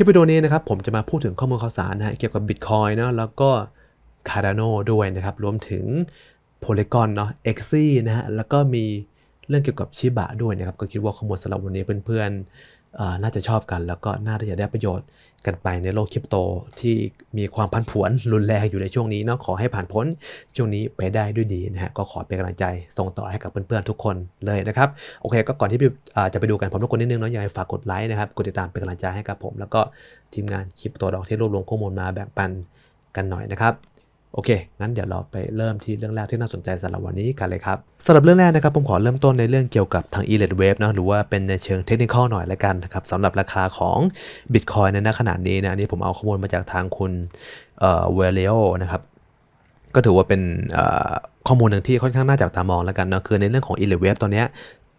ลิปวิดีโอนี้นะครับผมจะมาพูดถึงข้อมูลข่าวสารนะฮะเกี่ยวกับ Bitcoin เนาะแล้วก็ Cardano ด้วยนะครับ รวมถึง Polygon เนาะ x อนะฮะแล้วก็มีเรื่องเกี่ยวกับชิบะด้วยนะครับ ก็คิดว่าข้อมูลสำหรับวันนี้เพื่อนๆ น่าจะชอบกัน แล้วก็น่าจะได้ประโยชน์กันไปในโลกคริปโตที่มีความพันผวนรุนแรงอยู่ในช่วงนี้เนาะขอให้ผ่านพ้นช่วงนี้ไปได้ด้วยดีนะฮะก็ขอเป็นกำลังใจส่งต่อให้กับเพื่อนๆทุกคนเลยนะครับโอเค ก็ก่อนที่อ่จะไปดูกันผมรบกวนนิดนึงเนาะยังไงฝากกดไลค์นะครับกดติดตามเป็นกำลังใจให้กับผม แล้วก็ทีมงานคลิปตัวดอกที่รวบรวมข้อมูลมาแบ่งปันกันหน่อยนะครับ โอเค งั้นเดี๋ยวเราไปเริ่มที่เรื่องแรกที่น่าสนใจสำหรับวันนี้กันเลยครับสำหรับเรื่องแรกนะครับผมขอเริ่มต้นในเรื่องเกี่ยวกับทาง e l e t Wave นะหรือว่าเป็นในเชิงเทคนิคหน่อยละกันนะครับสำหรับราคาของ Bitcoin ในณขณะนี้นะอันนี้ผมเอาข้อมูลมาจากทางคุณเอ่อเวเลโอนะครับก็ถือว่าเป็นข้อมูลหนึ่งที่ค่อนข้างน่าจับตามองแล้วกันเนาะคือในเรื่องของ e l e t Wave ตอนนี้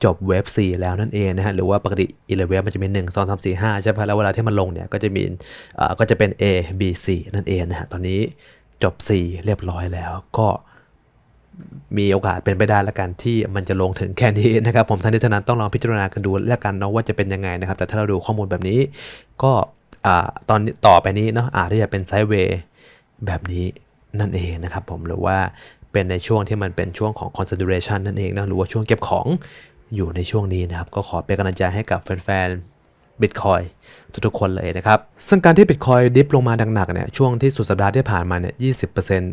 จบเวฟ4แล้วนั่นเองนะฮะหรือว่าปกติ e l e t Wave มันจะมี 1 2 3 4 5 ใช่ไหมแล้วเวลาที่มันลงเนี่ยก็จะมีเอ่อก็จะเป็น A B C นั่นเองนะฮะตอนนี้ จบ4เรียบร้อยแล้วก็มีโอกาสเป็นไปได้ล้วกันที่มันจะลงถึงแค่นี้นะครับ ผมท่านที่ทนั้นต้องลองพิจารณากันดูแล้วกันเนาะว่าจะเป็นยังไงนะครับ แต่ถ้าเราดูข้อมูลแบบนี้ ก็อตอนต่อไปนี้เนาะอาจจะเป็นไซด์เวย์แบบนี้นั่นเองนะครับผมหรือว่าเป็นในช่วงที่มันเป็นช่วงของ consideration นั่นเองนะหรือว่าช่วงเก็บของอยู่ในช่วงนี้นะครับ ก็ขอเป็นกำลังใจให้กับแฟนๆ Bitcoin ทุกๆคนเลยนะครับ ซึ่งการที่ Bitcoin ดิฟลงมาดังหนักเนี่ยช่วงที่สุดสัปดาห์ที่ผ่านมาเนี่ยยี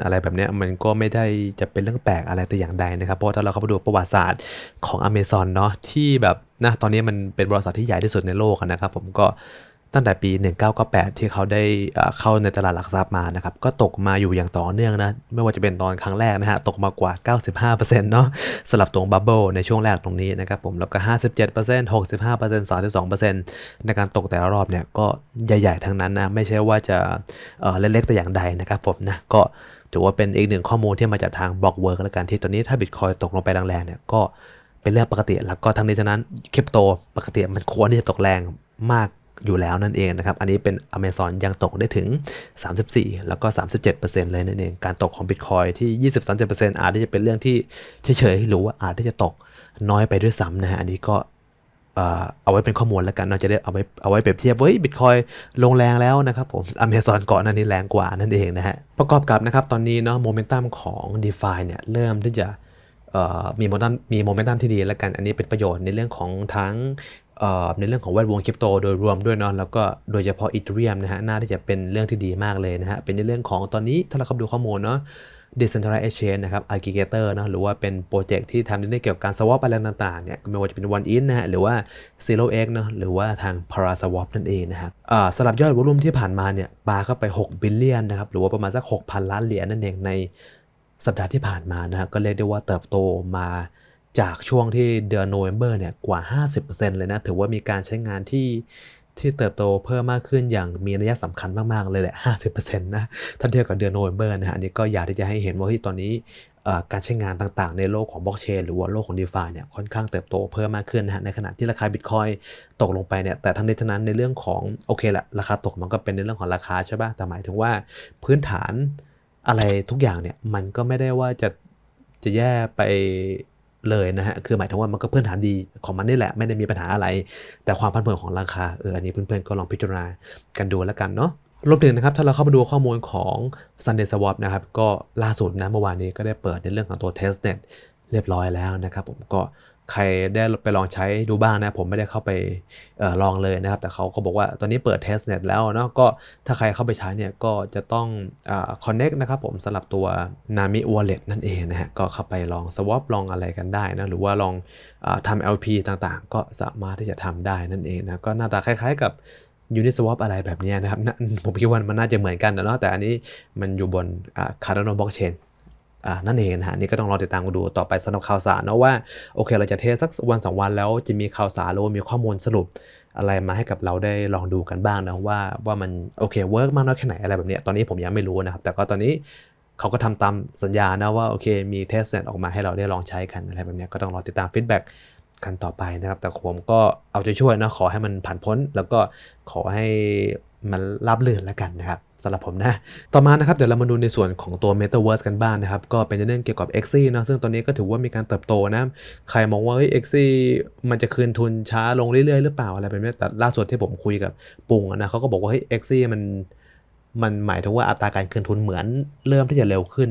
อะไรแบบเนี้ยมันก็ไม่ได้จะเป็นเรื่องแปลกอะไรแต่อย่างใดนะครับ เพราะถ้าเราเข้าไปดูประวัติศาสตร์ของ Amazon เนาะที่แบบนะตอนนี้มันเป็นบริษัทที่ใหญ่ที่สุดในโลกนะครับผมก็ ตั้งแต่ปี 1998 ที่เขาได้เข้าในตลาดหลักทรัพย์มานะครับ ก็ตกมาอยู่อย่างต่อเนื่องนะ ไม่ว่าจะเป็นตอนครั้งแรกนะฮะ ตกมากว่า 95%เนาะสลับตรงบับเบิลในช่วงแรกตรงนี้นะครับผมแล้วก็ 57% 65% 32%ในการตกแต่ละรอบเนี่ยก็ใหญ่ ๆ ทั้งนั้นนะ ไม่ใช่ว่าจะเเล็ก ๆ แต่อย่างใดนะครับผมนะ ก็ถือว่าเป็นอีกหนึ่งข้อมูลที่มาจากทางบล็อกเวิร์กแล้วกันที่ตอนนี้ถ้าบิตคอยตกลงไปแรงๆเนี่ยก็เป็นเรื่องปกติแล้วก็ทั้งนี้ทั้งนั้นคริปโตปกติมันควรที่จะตกแรงมาก อยู่แล้วนั่นเองนะครับ อันนี้เป็น Amazon ยังตกได้ถึง 34 แล้วก็ 37%เลยนั่นเอง การตกของ Bitcoin ที่ 20-30%อาจจะเป็นเรื่องที่เฉยๆ หรือว่าอาจจะตกน้อยไปด้วยซ้ำนะฮะ อันนี้ก็เอาไว้เป็นข้อมูลแล้วกันเราจะได้เอาไว้เอาไว้เปรียบเทียบเฮ้ยบิตคอยลงแรงแล้วนะครับผม Amazon ก่อนหน้านี้แรงกว่านั่นเองนะฮะ ประกอบกับนะครับตอนนี้เนาะโมเมนตัมของ d e f i เนี่ยเริ่มที่จะมีโมเมนตัมมีโมเมนตัมที่ดีแล้วกัน อันนี้เป็นประโยชน์ในเรื่องของทั้ง ในเรื่องของแวดวงคริปโตโดยรวมด้วยเนาะแล้วก็โดยเฉพาะอีเทเรียมนะฮะน่าที่จะเป็นเรื่องที่ดีมากเลยนะฮะเป็นในเรื่องของตอนนี้ถ้าเราเข้าไปดูข้อมูลเนาะ Decentralized Exchange นะครับ Aggregator เนะหรือว่าเป็นโปรเจกต์ที่ทำในเรื่องเกี่ยวกับการ swap อะไรต่างๆเนี่ยไม่ว่าจะเป็น One In นะฮะหรือว่า Zero X เนอะหรือว่าทาง Paraswap นั่นเองนะครับสำหรับยอดวอลุ่มที่ผ่านมาเนี่ยปาเข้าไป 6 บิลเลียนนะครับหรือว่าประมาณสัก 6,000 ล้านเหรียญนั่นเองในสัปดาห์ที่ผ่านมานะครับก็เรียกได้ว่าเติบโตมา จากช่วงที่เดือนโนเวม ber เนี่ยกว่า 50%เลยนะ ถือว่ามีการใช้งานที่ที่เติบโตเพิ่มมากขึ้นอย่างมีนัยสำคัญมาก ๆ เลยแหละ 50%นะถ้าเทียบกับเดือนโนเวม ber นะฮะอันนี้ก็อยากที่จะให้เห็นว่าที่ตอนนี้การใช้งานต่างๆ ในโลกของบล็อกเชนหรือว่าโลกของ d e f i เนี่ยค่อนข้างเติบโตเพิ่มมากขึ้นนะฮะในขณะที่ราคา Bitcoin ตกลงไปเนี่ยแต่ทั้งนี้ทั้งนั้นในเรื่องของโอเคแหละราคาตกมันก็เป็นในเรื่องของราคาใช่ป่ะแต่หมายถึงว่าพื้นฐานอะไรทุกอย่างเนี่ยมันก็ไม่ได้ว่าจะจะแย่ไป เลยนะฮะ คือหมายถึงว่ามันก็พื้นฐานดีของมันนี่แหละ ไม่ได้มีปัญหาอะไร แต่ความผันผวนของราคา เออ อันนี้เพื่อนๆก็ลองพิจารณากันดูแล้วกันเนาะ รวมถึงนะครับ ถ้าเราเข้ามาดูข้อมูลของ Sunday Swap นะครับ ก็ล่าสุดนะ เมื่อวานนี้ก็ได้เปิดในเรื่องของตัว testnet เรียบร้อยแล้วนะครับผม ก็ ใครได้ไปลองใช้ดูบ้างนะ ผมไม่ได้เข้าไปออลองเลยนะครับ แต่เขาก็บอกว่าตอนนี้เปิด testnet แล้วเนาะก็ถ้าใครเข้าไปใช้เนี่ยก็จะต้องอ connect นะครับผมสำหรับตัว Nami Wallet นั่นเองนะฮะก็เข้าไปลอง swap ลองอะไรกันได้นะหรือว่าลองอทำ LP ต่างๆ ก็สามารถที่จะทำได้นั่นเองนะก็หน้าตาคล้ายๆกับ Uniswap อะไรแบบนี้นะครับ ผมคิดว่ามันน่าจะเหมือนกันนะเนาะแต่อันนี้มันอยู่บนอ่า Cardano blockchain อ่านั่ นั่นเองนะฮะนี่ก็ต้องรอติดตามกันดูต่อไปสำหรับข่าวสารเนาะว่าโอเค เราจะเทสสักวันสองวันแล้วจะมีข่าวสารหรือว่ามีข้อมูลสรุปอะไรมาให้กับเราได้ลองดูกันบ้างนะว่าว่ามันโอเคเวิร์กมากน้อยแค่ไหนอะไรแบบเนี้ยตอนนี้ผมยังไม่รู้นะครับ แต่ก็ตอนนี้เขาก็ทำตามสัญญานะว่าโอเคมีเทสเน็ตออกมาให้เราได้ลองใช้กันอะไรแบบเนี้ยก็ต้องรอติดตามฟีดแบ็กกันต่อไปนะครับ แต่ผมก็เอาใจช่วยนะขอให้มันผ่านพ้น แล้วก็ขอให้ มันราบรื่นแล้วกันนะครับสำหรับผมนะ ต่อมานะครับเดี๋ยวเรามาดูในส่วนของตัว Metaverse กันบ้างนะครับ ก็เป็นเรื่องเกี่ยวกับ x อ n นะซึ่งตอนนี้ก็ถือว่ามีการเติบโตนะ ใครมองว่าเฮ้ย x อมันจะคืนทุนช้าลงเรื่อยๆ หรือเปล่าอะไรแบบนี้แต่ล่าสุดที่ผมคุยกับปุงนะเขาก็บอกว่าเฮ้ย x อมันมันหมายถึงว่าอัตราการคืนทุนเหมือนเริ่มที่จะเร็วขึ้น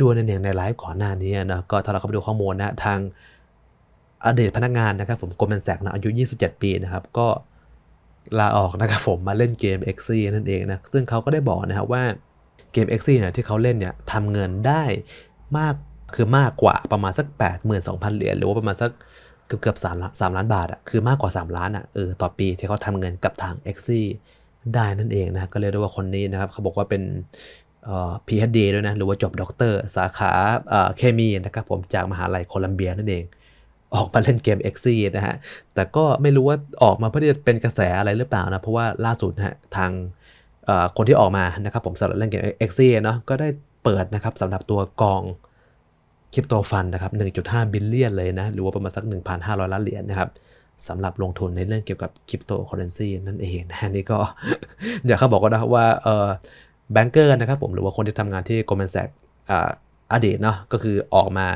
ด้วยนั่นเองในไลฟ์ก่อนหน้านี้นะก็ถ้าเราเข้าไปดูข้อมูลนะทางอดีตพนักงานนะครับผมโกลแมนแซกนะอายุ 27 ปีนะครับก็ ลาออกนะครับผมมาเล่นเกม x อนั่นเองนะ ซึ่งเขาก็ได้บอกนะครับว่าเกม x อเนี่ยที่เขาเล่นเนี่ยทำเงินได้มากคือมากกว่าประมาณสัก 82,000 เหรียญหรือว่าประมาณสักเกือบเกือบ3ล้าน3ล้านบาทอะคือมากกว่า 3 ล้านอะเออต่อปีที่เขาทำเงินกับทาง x อได้นั่นเองนะก็เรียกได้ว่าคนนี้นะครับเขาบอกว่าเป็นพีเอชดีด้วยนะ หรือว่าจบด็อกเตอร์ สาขาเคมีนะครับผมจากมหาลัยโคลัมเบียนั่นเอง ออกมาเล่นเกม x อนะฮะ แต่ก็ไม่รู้ว่าออกมาเพื่อที่จะเป็นกระแสอะไรหรือเปล่านะ เพราะว่าล่าสุดนะฮะทางคนที่ออกมานะครับผมสำหรับเล่นเกม x อเนาะก็ได้เปิดนะครับสำหรับตัวกองคริปโตฟันนะครับ 1.5 บิลเลียนเลยนะ หรือว่าประมาณสัก 1,500 ล้านเหรียญนะครับสำหรับลงทุนในเรื่องเกี่ยวกับคริปโตเคอเรนซีนั่นเองนะนี่ก็อยากเขาบอกก็ได้ว่าเออแบงเกอร์นะครับผมหรือว่าคนที่ทำงานที่ Goldman Sachs อดีตเนาะก็คือออกมา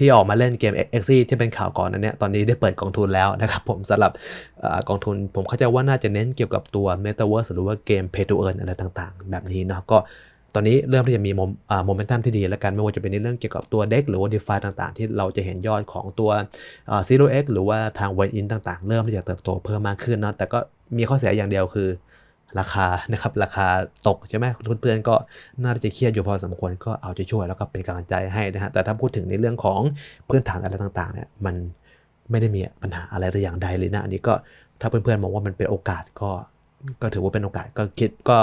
ที่ออกมาเล่นเกม x อที่เป็นข่าวก่อนนั้นเนี่ยตอนนี้ได้เปิดกองทุนแล้วนะครับผมสำหรับอกองทุนผมเข้าใจว่าน่าจะเน้นเกี่ยวกับตัว Metaverse หรือว่าเกม Pay to Earn อะไรต่างๆ แบบนี้เนาะก็ตอนนี้เริ่มที่จะมีโมเมนตัมที่ดีแล้วกันไม่ว่าจะเป็นในเรื่องเกี่ยวกับตัวเด็กหรือว่า d e f าต่างๆ ที่เราจะเห็นยอดของตัว Zero X หรือว่าทาง w น i n ต่างๆ เริ่มที่จะเติบโตเพิ่มมากขึ้นเนาะแต่ก็มีข้อเสียอย่างเดียวคือ ราคานะครับราคาตกใช่ไหมเพื่อนๆก็น่าจะเครียดอยู่พอสมควรก็เอาใจช่วยแล้วก็เป็นกำลังใจให้นะฮะแต่ถ้าพูดถึงในเรื่องของพื้นฐานอะไรต่างๆเนี่ยมันไม่ได้มีปัญหาอะไรแต่อย่างใดเลยนะอันนี้ก็ถ้าเพื่อนๆมองว่ามันเป็นโอกาสก็ก็ถือว่าเป็นโอกาสก็คิดก็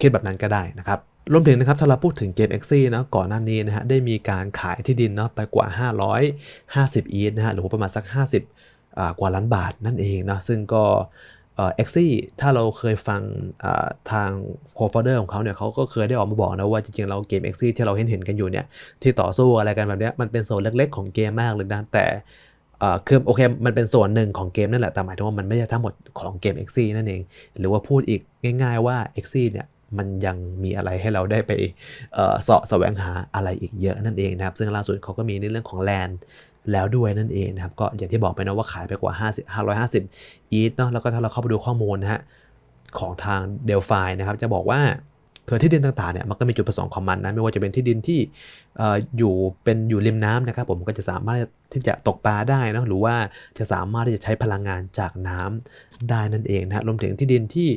คิดแบบนั้นก็ได้นะครับรวมถึงนะครับถ้าเราพูดถึงเกม x อนะก่อนหน้านี้นะฮะได้มีการขายที่ดินเนาะไปกว่า 550 อีทนะฮะหรือประมาณสัก 50กว่าล้านบาทนั่นเองนะซึ่งก็ เอ็กซี่ถ้าเราเคยฟังทางโคฟเดอร์ของเขาเนี่ยเขาก็เคยได้ออกมาบอกนะว่าจริงๆเราเกมเอ็กซี่ที่เราเห็นเห็นกันอยู่เนี่ยที่ต่อสู้อะไรกันแบบนี้มันเป็นโซนเล็กๆของเกมมากเลยนะแต่คือโอเคมันเป็นส่วนหนึ่งของเกมนั่นแหละแต่หมายถึงว่ามันไม่ใช่ทั้งหมดของเกม x อนั่นเอง หรือว่าพูดอีกง่าย ๆ ว่า x อเนี่ยมันยังมีอะไรให้เราได้ไปเสาะแสวงหาอะไรอีกเยอะนั่นเองนะครับ ซึ่งล่าสุดเขาก็มีในเรื่องของแลน แล้วด้วยนั่นเองนะครับ ก็อย่างที่บอกไปนะว่าขายไปกว่า 50 550อีทเนาะแล้วก็ถ้าเราเข้าไปดูข้อมูลนะฮะของทางเดลฟายนะครับจะบอกว่าคือที่ดินต่างๆเนี่ยมันก็มีจุดประสงค์ของมันนะไม่ว่าจะเป็นที่ดินที่อยู่เป็นอยู่ริมน้ำนะครับผมก็จะสามารถที่จะตกปลาได้นะหรือว่าจะสามารถที่จะใช้พลังงานจากน้ำได้นั่นเองนะรวมถึงที่ดินที่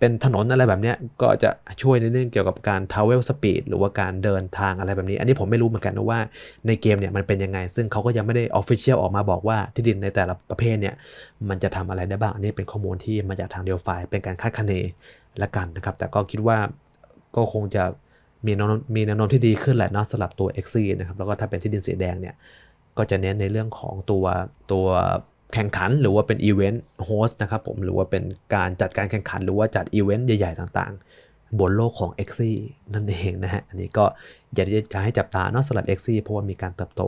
เป็นถนนอะไรแบบนี้ก็จะช่วยในเรื่องเกี่ยวกับการ travel speed หรือว่าการเดินทางอะไรแบบนี้ อันนี้ผมไม่รู้เหมือนกันนะว่าในเกมเนี่ยมันเป็นยังไง ซึ่งเขาก็ยังไม่ได้ official ออกมาบอกว่าที่ดินในแต่ละประเภทเนี่ยมันจะทำอะไรได้บ้างอันนี้เป็นข้อมูลที่มาจากทางเดลไฟเป็นการคาดคะเนละกันนะครับ แต่ก็คิดว่าก็คงจะมีแนวโน้มมีแนวโน้มที่ดีขึ้นแหละนะสำหรับตัว x อนะครับแล้วก็ถ้าเป็นที่ดินสีแดงเนี่ยก็จะเน้นในเรื่องของตัวตัว แข่งขันหรือว่าเป็นอีเวนต์โฮสต์นะครับผมหรือว่าเป็นการจัดการแข่งขันหรือว่าจัดอีเวนต์ใหญ่ ๆ ต่างๆ บนโลกของ x อนั่นเองนะฮะ อันนี้ก็อยากจะให้จับตาเนาะสำหรับ x อเพราะว่ามีการเติบโต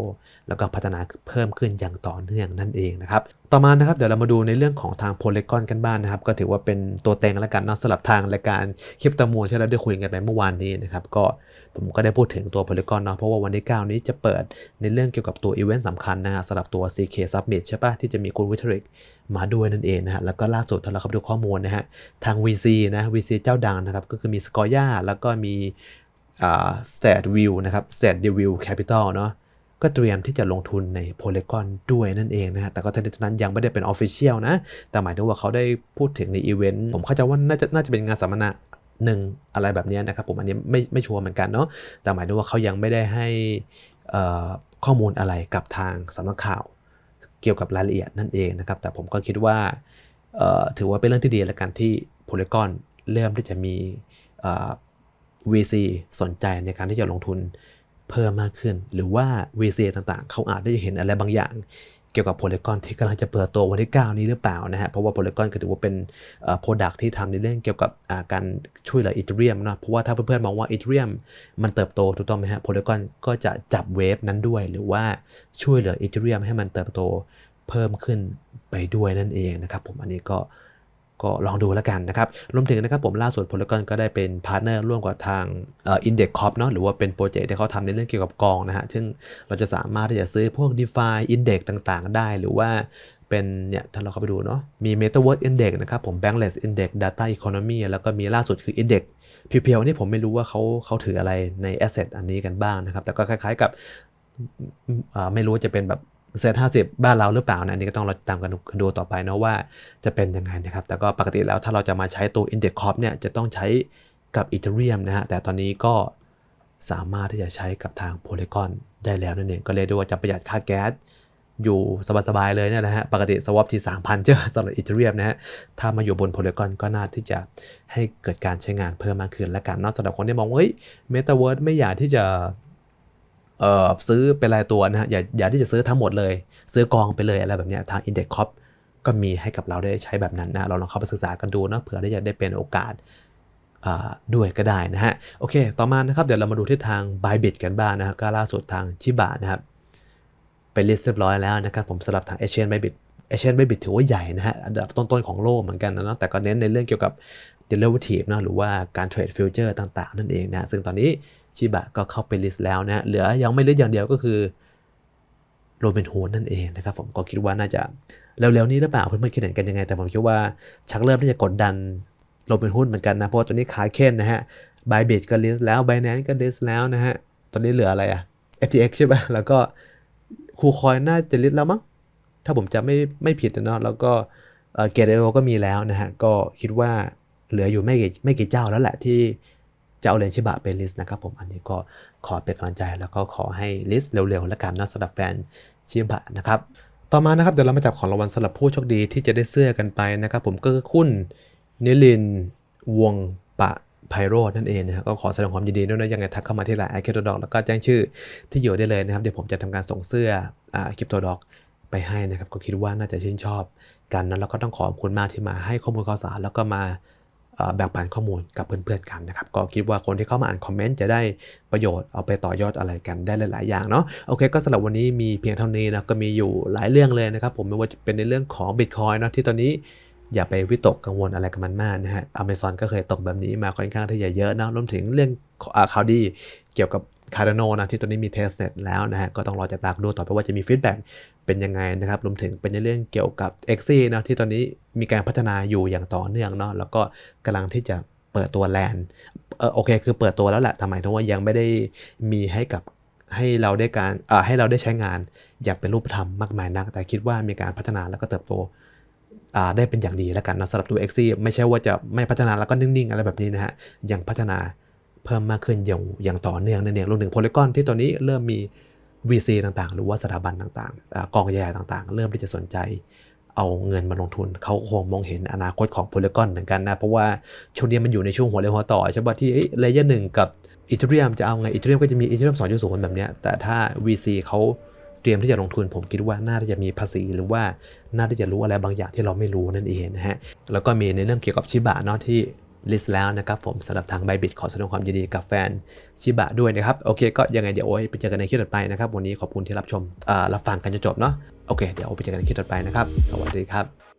แล้วก็พัฒนาเพิ่มขึ้นอย่างต่อเนื่องนั่นเองนะครับ ต่อมานะครับเดี๋ยวเรามาดูในเรื่องของทางโพลีกอนกันบ้างนนะครับ ก็ถือว่าเป็นตัวเต็งแล้วกันเนาะสำหรับทางรายการคลิปตะมูที่เราได้คุยกันไปเมื่อวานนี้นะครับ ก็ผมก็ได้พูดถึงตัว Polygon เนาะเพราะว่าวันที่ 9 นี้จะเปิดในเรื่องเกี่ยวกับตัวอีเวนต์สำคัญนะฮะสำหรับตัว CK Summit ใช่ปะที่จะมีคุณวิทริก มาด้วยนั่นเองนะฮะ แล้วก็ล่าสุดถ้าเราเข้าไปดูข้อมูลนะฮะ ทาง VC นะ VC เจ้าดังนะครับ ก็คือมี Scoya แล้วก็มีอ่า Stat View นะครับ Stat View Capital เนาะก็เตรียมที่จะลงทุนใน Polygon ด้วยนั่นเองนะฮะ แต่ก็ทั้งนี้นั้นยังไม่ได้เป็น Official นะ แต่หมายถึงว่าเขาได้พูดถึงในอีเวนต์ ผมเข้าใจว่าน่าจะน่าจะเป็นงานสัมมนาหนึ่งอะไรแบบนี้นะครับผมอันนี้ไม่ไม่ชัวร์เหมือนกันเนาะ แต่หมายถึงว่าเขายังไม่ได้ให้ข้อมูลอะไรกับทางสำนักข่าว เกี่ยวกับรายละเอียดนั่นเองนะครับ แต่ผมก็คิดว่าถือว่าเป็นเรื่องที่ดีแล้วกันที่ Polygon เริ่มที่จะมี VC สนใจในการที่จะลงทุนเพิ่มมากขึ้น หรือว่า VC ต่างๆ เขาอาจได้เห็นอะไรบางอย่าง เกี่ยวกับโพลีกอนที่กำลังจะเปิดตัววันที่ 9 นี้หรือเปล่านะฮะเพราะว่าโพลีกอนก็ถือว่าเป็นโปรดักที่ทำในเรื่องเกี่ยวกับการช่วยเหลือ Ethereum เนาะเพราะว่าถ้าเพื่อนๆมองว่าอีเทเรียมันเติบโตถูกต้องไหมฮะโพลีกอนก็จะจับเวฟนั้นด้วย หรือว่าช่วยเหลืออีเทเรียมให้มันเติบโตเพิ่มขึ้นไปด้วยนั่นเองนะครับผมอันนี้ก็ ก็ลองดูแล้วกันนะครับ รวมถึงนะครับผมล่าสุด Polygon ก็ได้เป็นพาร์ทเนอร์ร่วมกับทางอ่อ Index Corp เนาะหรือว่าเป็นโปรเจกต์ที่เขาทำในเรื่องเกี่ยวกับกองนะฮะ ซึ่งเราจะสามารถที่จะซื้อพวก DeFi Index ต่างๆ ได้หรือว่าเป็นเนี่ยถ้าเราเข้าไปดูเนาะมี Metaverse Index นะครับผม Bankless Index Data Economy แล้วก็มีล่าสุดคือ Index เพียวๆนี่ผมไม่รู้ว่าเขาเขาถืออะไรใน Asset อันนี้กันบ้างนะครับ แต่ก็คล้ายๆกับไม่รู้จะเป็นแบบ เซตห้าสิบบ้านเราหรือเปล่านะอันนี้ก็ต้องเราตามกันดูต่อไปนะว่าจะเป็นยังไงนะครับ แต่ก็ปกติแล้วถ้าเราจะมาใช้ตัว Index Corp เนี่ยจะต้องใช้กับ Ethereum นะฮะแต่ตอนนี้ก็สามารถที่จะใช้กับทาง Polygon ได้แล้วนั่นเองก็เลยดูว่าจะประหยัดค่าแก๊สอยู่สบายๆเลยเนี่ยนะฮะ ปกติสวอปที่ 3,000เจ้าสำหรับ Ethereum นะฮะ ถ้ามาอยู่บน Polygon ก็น่าที่จะให้เกิดการใช้งานเพิ่มมากขึ้นและกันนอกสำหรับคนที่มองว่าเฮ้ย Metaverse ไม่อยากที่จะ เอ่อซื้อเป็นรายตัวนะฮะอย่าอย่าที่จะซื้อทั้งหมดเลย ซื้อกองไปเลยอะไรแบบเนี้ยทาง Index Corp ก็มีให้กับเราได้ใช้แบบนั้นนะเราลองเข้าไปศึกษากันดูนะเผื่อที่จะได้เป็นโอกาสด้วยก็ได้นะฮะ โอเค ต่อมานะครับ เดี๋ยวเรามาดูที่ทาง Bybit กันบ้างนะครับก็ล่าสุดทางชิบะนะครับเป็นลิสต์เรียบร้อยแล้วนะครับผมสำหรับทาง Asian Bybit Asian Bybit ถือว่าใหญ่นะฮะอันดับต้นๆของโลกเหมือนกันนะเนาะแต่ก็เน้นในเรื่องเกี่ยวกับ derivative นะหรือว่าการเทรดฟิวเจอร์ต่างๆ นั่นเองนะซึ่งตอนนี้ ชิบะก็เข้าไปลิสต์แล้วนะฮะเหลือยังไม่ลิสต์อย่างเดียวก็คือโรบินฮูดนั่นเองนะครับผมก็คิดว่าน่าจะเร็วๆนี้หรือเปล่าเพื่อนๆคิดเห็นกันยังไง แต่ผมคิดว่าชักเริ่มที่จะกดดันโรบินฮูดเหมือนกันนะ เพราะตอนนี้ขายเค้นนะฮะ Bybit ก็ลิสต์แล้ว Binance ก็ลิสต์แล้วนะฮะตอนนี้เหลืออะไรอะ FTX ใช่ปะแล้วก็คูคอยน่าจะลิสต์แล้วมั้งถ้าผมจะไม่ไม่ผิดนะเนาะแล้วก็เกตเอโก็มีแล้วนะฮะก็คิดว่าเหลืออยู่ไม่กี่ไม่กี่เจ้าแล้วแหละที่ จะเอาเหรียญชิบะไปลิสต์นะครับผมอันนี้ก็ขอเป็นกำลังใจแล้วก็ขอให้ลิสต์เร็วๆแล้วกันนะสำหรับแฟนชิบะนะครับต่อมานะครับเดี๋ยวเรามาจับของรางวัลสำหรับผู้โชคดีที่จะได้เสื้อกันไปนะครับผมก็คือคุณนิลินวงปะไพโรจนั่นเองนะครับก็ขอแสดงความยินดีด้วยนะยังไงทักเข้ามาที่ไลน์ไอคริปโตดอกแล้วก็แจ้งชื่อที่อยู่ได้เลยนะครับเดี๋ยวผมจะทำการส่งเสื้ออ่าคริปโตดอกไปให้นะครับก็คิดว่าน่าจะชื่นชอบกันนะแล้วก็ต้องขอบคุณมากที่มาให้ข้อมูลข่าวสารแล้วก็มา แบ่งปันข้อมูลกับเพื่อนๆกันนะครับ ก็คิดว่าคนที่เข้ามาอ่านคอมเมนต์จะได้ประโยชน์เอาไปต่อยอดอะไรกันได้หลาย ๆ อย่างเนาะโอเคก็สำหรับวันนี้มีเพียงเท่านี้นะก็มีอยู่หลายเรื่องเลยนะครับ ผมไม่ว่าจะเป็นในเรื่องของ Bitcoin เนาะที่ตอนนี้อย่าไปวิตกกังวลอะไรกับมันมากนะฮะอเมซอนก็เคยตกแบบนี้มาค่อนข้างที่จะเยอะนะรวมถึงเรื่องข่าวดีเกี่ยวกับ Cardano นะที่ตอนนี้มีเทสเน็ตแล้วนะฮะก็ต้องรอจับตาดูต่อไปว่าจะมีฟีดแบ็กเป็นยังไงนะครับรวมถึงเป็นในเรื่องเกี่ยวกับ x อ e นะที่ตอนนี้มีการพัฒนาอยู่อย่างต่อเนื่องเนาะแล้วก็กำลังที่จะเปิดตัวแลนด์เออโอเค คือเปิดตัวแล้วแหละทำไมเพราะว่ายังไม่ได้มีให้กับให้เราได้การเอ่อให้เราได้ใช้งานอย่างเป็นรูปธรรมมากมายนัก แต่คิดว่ามีการพัฒนาแล้วก็เติบโตอ่าได้เป็นอย่างดีแล้วกันนะสำหรับตัว x อ็ไม่ใช่ว่าจะไม่พัฒนาแล้วก็นิ่งๆ อะไรแบบนี้นะฮะยังพัฒนา เพิ่มมากขึ้นอย่างอย่างต่อเนื่องนั่นเองรวมถึงโพลีกอนที่ตอนนี้เริ่มมี VC ต่างๆ หรือว่าสถาบันต่างๆ กองใหญ่ๆต่างๆ เริ่มที่จะสนใจเอาเงินมาลงทุน เขาคงมองเห็นอนาคตของโพลีกอนเหมือนกันนะ เพราะว่าช่วงนี้มันอยู่ในช่วงหัวเรียวหัวต่อใช่ป่ะที่เลเยอร์หนึ่งกับอีเทเรียมจะเอาไงอีเทเรียมก็จะมีอีเทเรียมสองจุดศูนย์แบบเนี้ยแต่ถ้า VC เขาเตรียมที่จะลงทุนผมคิดว่าน่าจะมีภาษีหรือว่าน่าที่จะรู้อะไรบางอย่างที่เราไม่รู้นั่นเองนะฮะแล้วก็มีในเรื่องเกี่ยวกับชิบะเนาะที่ ลิสต์แล้วนะครับผมสำหรับทางไบบิทขอแสดงความยินดีกับแฟนชิบะด้วยนะครับ โอเค ก็ยังไงเดี๋ยวโอ้ยไปเจอกันในคลิปต่อไปนะครับ วันนี้ขอบคุณที่รับชมอ่ารับฟังกันจนจบเนาะโอเค เดี๋ยวโอ้ไปเจอกันในคลิปต่อไปนะครับ สวัสดีครับ